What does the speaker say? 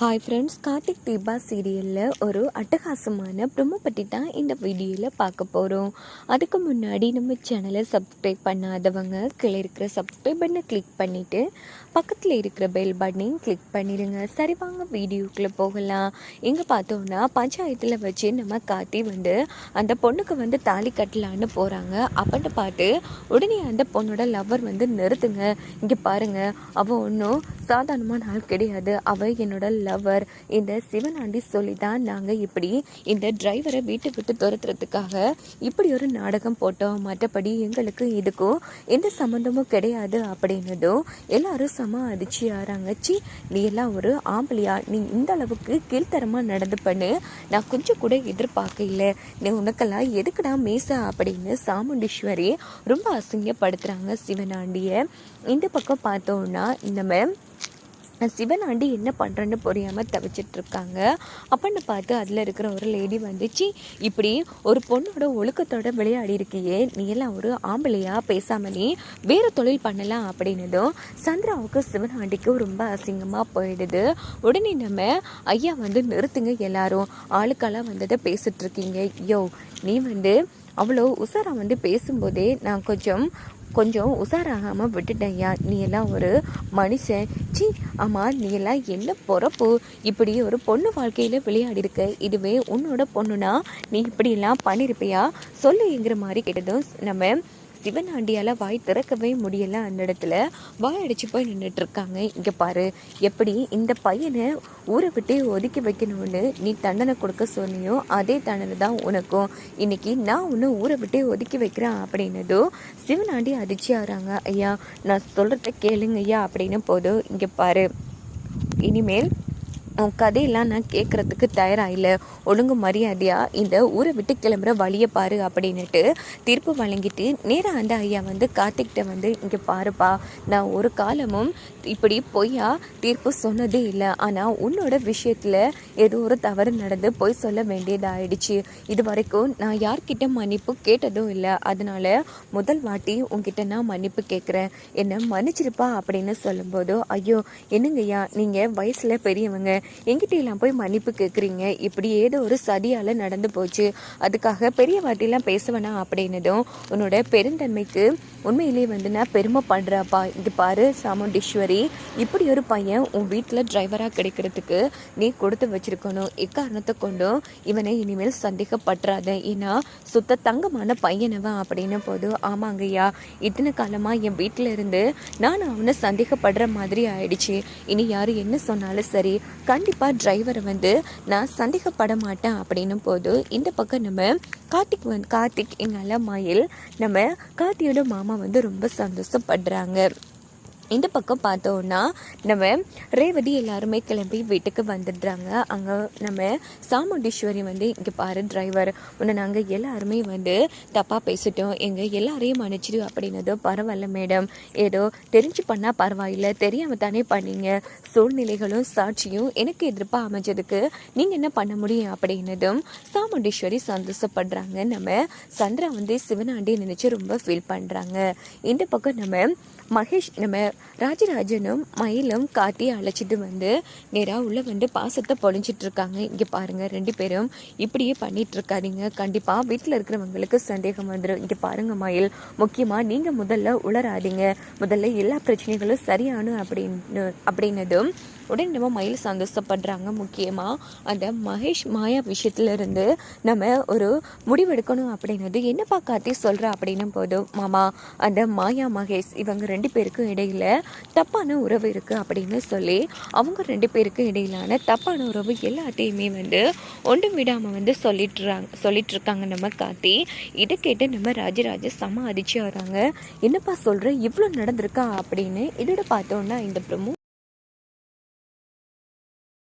Hi friends Karthik Deepa சீரியலில் ஒரு அட்டகாசமான ப்ரொமோ பற்றி தான் இந்த வீடியோவில் பார்க்க போகிறோம் அதுக்கு முன்னாடி நம்ம சேனலை சப்ஸ்கிரைப் பண்ணாதவங்க கீழே இருக்கிற சப்ஸ்கிரைப் பண்ணை கிளிக் பண்ணிவிட்டு பக்கத்தில் இருக்கிற பெல் பட்டனையும் கிளிக் பண்ணிடுங்க சரி வாங்க வீடியோக்குள்ளே போகலாம். இங்கே பார்த்தோன்னா பஞ்சாயத்தில் வச்சு நம்ம கார்த்தி வந்து அந்த பொண்ணுக்கு வந்து தாலி கட்டலான்னு போகிறாங்க அப்படின்னு பார்த்து உடனே அந்த பொண்ணோட லவ்வர் வந்து நிறுத்துங்க. இங்கே பாருங்கள் அவள் ஒன்றும் சாதாரணமான ஆள் கிடையாது. அவள் என்னோட லவ்வர் இந்த சிவனாண்டி சொல்லி தான் நாங்கள் இப்படி இந்த டிரைவரை வீட்டை விட்டு துரத்துறதுக்காக இப்படி ஒரு நாடகம் போட்டோம். மற்றபடி எங்களுக்கு இதுக்கும் எந்த சம்மந்தமும் கிடையாது அப்படின்னதும் எல்லாரும் செம அதிர்ச்சி ஆறாங்கச்சி நீ எல்லாம் ஒரு ஆம்பளையா? நீ இந்த அளவுக்கு கீழ்த்தரமாக நடந்து பண்ணு நான் கொஞ்சம் கூட எதிர்பார்க்கல நீ உனக்கெல்லாம் எதுக்குடா மேசா அப்படின்னு சாமுண்டீஸ்வரி ரொம்ப அசிங்கப்படுத்துகிறாங்க சிவனாண்டியை. இந்த பக்கம் பார்த்தோன்னா நம்ம சிவனாண்டி என்ன பண்ணுறேன்னு புரியாமல் தவிச்சிட்டு இருக்காங்க அப்படின்னு பார்த்து அதில் இருக்கிற ஒரு லேடி வந்துச்சு இப்படி ஒரு பொண்ணோட ஒழுக்கத்தோட விளையாடி இருக்கியே நீ எல்லாம் ஒரு ஆம்பளையாக பேசாம நீ வேறு தொழில் பண்ணலாம் அப்படின்னதும் சந்திராவுக்கு சிவனாண்டிக்கு ரொம்ப அசிங்கமாக போயிடுது. உடனே நம்ம ஐயா வந்து நிறுத்துங்க எல்லாரும். ஆளுக்கெல்லாம் வந்ததை பேசிட்டு இருக்கீங்க யோ நீ வந்து அவ்வளோ உசாராக வந்து பேசும்போதே நான் கொஞ்சம் கொஞ்சம் உசாராகாமல் விட்டுட்டேன்யா. நீ எல்லாம் ஒரு மனுஷன். சி ஆமாம் நீ எல்லாம் என்ன பொறப்பு? இப்படி ஒரு பொண்ணு வாழ்க்கையில் விளையாடி இருக்க இதுவே உன்னோட பொண்ணுனா நீ இப்படியெல்லாம் பண்ணியிருப்பியா சொல்லுங்கிற மாதிரி கேட்டதும் நம்ம சிவனாண்டியால் வாய் திறக்கவே முடியலை அந்த இடத்துல. வாய் அடிச்சு போய் நின்றுட்டு இருக்காங்க இங்கே பாரு எப்படி இந்த பையனை ஊரை விட்டு ஒதுக்கி வைக்கணும்னு நீ தண்டனை கொடுக்க சொன்னியோ அதே தண்டனை தான் உனக்கும். இன்னைக்கு நான் உன்னை ஊரை விட்டு ஒதுக்கி வைக்கிறேன் அப்படின்னதும் சிவனாண்டி அதிர்ச்சி ஆகிறாங்க. ஐயா நான் சொல்கிறத கேளுங்க ஐயா அப்படின்னு போதும். இங்கே பாரு. இனிமேல் உன் கதையெல்லாம் நான் கேட்குறதுக்கு தயாராக இல்லை ஒழுங்கு மரியாதையாக இந்த ஊரை விட்டு கிளம்புற வழியை பாரு அப்படின்னுட்டு தீர்ப்பு வழங்கிட்டு நேராக அந்த ஐயா வந்து கார்த்திக்கிட்ட வந்து இங்கே பாருப்பா நான் ஒரு காலமும் இப்படி பொய்யா தீர்ப்பு சொன்னதே இல்லை. ஆனால் உன்னோட விஷயத்தில் ஏதோ ஒரு தவறு நடந்து பொய் சொல்ல வேண்டியதாகிடுச்சு இது வரைக்கும் நான் யார்கிட்ட மன்னிப்பு கேட்டதும் இல்லை. அதனால் முதல் வாட்டி உங்ககிட்ட நான் மன்னிப்பு கேட்குறேன். என்னை மன்னிச்சிருப்பா? அப்படின்னு சொல்லும்போது ஐயோ என்னங்கய்யா நீங்கள் வயசில் பெரியவங்க. எங்கிட்டையெல்லாம் போய் மன்னிப்பு கேட்குறீங்க இப்படி ஏதோ ஒரு சதியால் நடந்து போச்சு. அதுக்காக பெரிய வாட்டிலாம் பேச வேணாம் அப்படின்னதும் உன்னோட பெருந்தன்மைக்கு உண்மையிலேயே வந்து நான் பெருமை பண்ணுறாப்பா இது பாரு சாமுண்டீஸ்வரி இப்படி ஒரு பையன் உன் வீட்டில் டிரைவராக கிடைக்கிறதுக்கு நீ கொடுத்து வச்சிருக்கணும். எக்காரணத்தை கொண்டும் இவனை இனிமேல் சந்தேகப்படுறாத ஏன்னா சுத்த தங்கமான பையனவன் அப்படின்னு போது ஆமாங்கய்யா இத்தனை காலமாக என் வீட்டில் இருந்து நான் அவனை சந்தேகப்படுற மாதிரி ஆயிடுச்சு. இனி யார் என்ன சொன்னாலும் சரி கண்டிப்பாக டிரைவரை வந்து நான் சந்தேகப்பட மாட்டேன் அப்படின்னும் போது இந்த பக்கம் நம்ம கார்த்திக் வந்து கார்த்திக் எங்கள் மயில் நம்ம கார்த்தியோட மாமா வந்து ரொம்ப சந்தோஷப்படுறாங்க. இந்த பக்கம் பார்த்தோன்னா நம்ம ரேவதி எல்லாருமே கிளம்பி வீட்டுக்கு வந்துடுறாங்க. அங்கே நம்ம சாமுண்டீஸ்வரி வந்து இங்கே பாரு டிரைவர் உன்னை நாங்கள் எல்லாருமே வந்து தப்பாக பேசிட்டோம். எங்கள் எல்லாரையும் மன்னிச்சிடு அப்படின்னதோ பரவாயில்ல மேடம் ஏதோ தெரிஞ்சு பண்ணால் பரவாயில்ல. தெரியாமல் தானே பண்ணீங்க. சூழ்நிலைகளும் சாட்சியும் எனக்கு எதிர்ப்பாக அமைஞ்சதுக்கு நீங்கள் என்ன பண்ண முடியும் அப்படின்னதும் சாமுண்டீஸ்வரி சந்தோஷப்படுறாங்க. நம்ம சந்திரா வந்து சிவனாண்டி நினச்சி ரொம்ப ஃபீல் பண்ணுறாங்க இந்த பக்கம் நம்ம மகேஷ் நம்ம ராஜராஜனும் மயிலும் காட்டி அழைச்சிட்டு வந்து நேராக உள்ளே வந்து பாசத்தை பொழிஞ்சிட்டு இருக்காங்க. இங்கே பாருங்கள் ரெண்டு பேரும் இப்படியே பண்ணிகிட்ருக்காதீங்க கண்டிப்பாக வீட்டில் இருக்கிறவங்களுக்கு சந்தேகம் வந்துடும் இங்கே பாருங்கள் மயில் முக்கியமாக நீங்கள் முதல்ல உளராதிங்க முதல்ல எல்லா பிரச்சனைகளும் சரியானு அப்படின்னு அப்படின்னதும் உடனே நம்ம மயில் சந்தோஷப்படுறாங்க. முக்கியமாக அந்த மகேஷ் மாயா விஷயத்துலேருந்து நம்ம ஒரு முடிவெடுக்கணும் அப்படின்னது. என்னப்பா காத்தி சொல்கிற அப்படின்னும் போதும். மாமா அந்த மாயா மகேஷ் இவங்க ரெண்டு பேருக்கும் இடையில தப்பான உறவு இருக்குது அப்படின்னு சொல்லி அவங்க ரெண்டு பேருக்கும் இடையிலான தப்பான உறவு எல்லாத்தையுமே வந்து ஒன்றும் விடாமல் வந்து சொல்லிட்டுறாங்க சொல்லிட்டுருக்காங்க நம்ம காத்தி இதை கேட்டு நம்ம ராஜராஜ செம அதிர்ச்சி வராங்க என்னப்பா சொல்கிற இவ்வளோ நடந்திருக்கா அப்படின்னு இதோட பார்த்தோன்னா இந்த ப்ரமோ